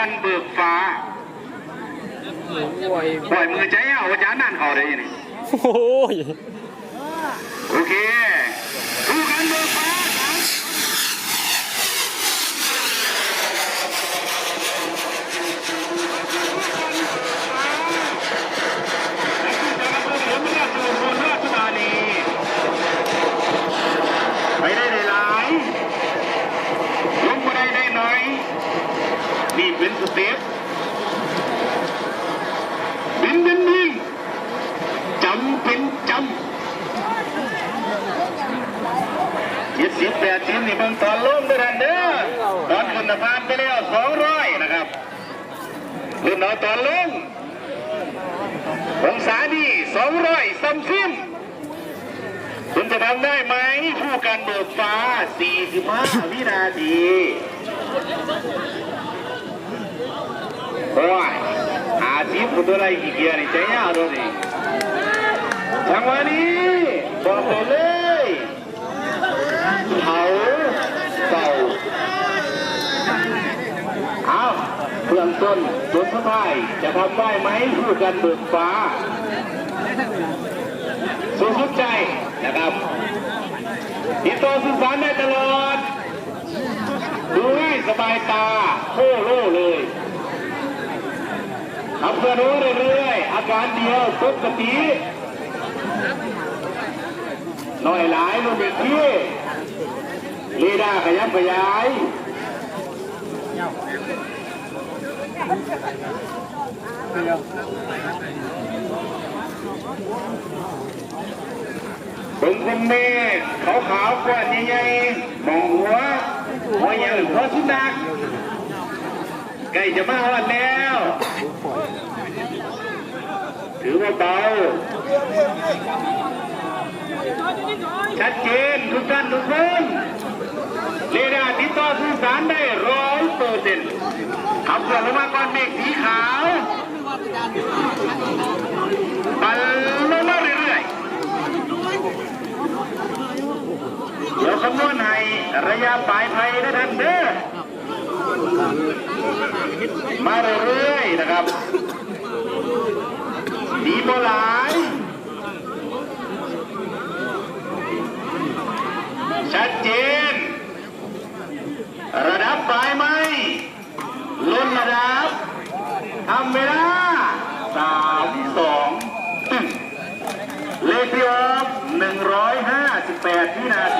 กันเบิกฟ้าโอ้ยปล่อยมือใจเอาอาจารย์นั่นเขาได้ยังไงโอ้ยโอเคคู่กันเบิกฟ้าครับไปได้หลายๆลงมาได้ได้น้อย เป็นสเต็ปบินบินบินจำเป็นจำเจ็ดสิบแปดสิบนี่เบิ่งตอนลงด้วยกันเด้อตอนขึ้นสะพานไปแล้วสองร้อยนะครับขึ้นเอาตอนลงองศานี่สองร้อยซัมซิมคุณจะทำได้ไหมผู้การเบิกฟ้าสี่สิบห้าวินาที โอ้ยอาชีพคุณตัวอะไรอีกเกียร์นี่ใจยาวด้วยนี่จังวะนี้บอกเลยเขาเต่าเอาเบื้องต้นสุดท้ายจะทำได้ไหมผู้กันเบิกฟ้าสู้สุดใจนะครับติดต่อสื่อสารได้ตลอด ดูง่ายสบายตาโค้โล ทำเพื่อรู้เรื่อยๆ อาการเดียวปกติหน่อยหลายลงเด็กที่ลีดาขยับขยายเป็นคนเมฆขาวขาวกว่าใหญ่ๆมองหัวหัวอย่างหัวสุนัขใกล้จะมาฮอดแล้ว ว่าเบาชัดเจนทุกท่านทุกคนเรดาร์ติดต่อสื่อสารได้ร้อยเปอร์เซ็นต์ขับเรือลงมาก้อนเมฆสีขาวปันลงมาเรื่อยๆเดี๋ยวคำนวณให้ระยะปลายภัยนะท่านเด้อมาเรื่อยๆนะครับ บ่หลายชัดเจน ระดับปลายไหมล้นระดับทำเวลาสามสองเลขที่ออกหนึ่งร้อยห้าสิบแปดวินาที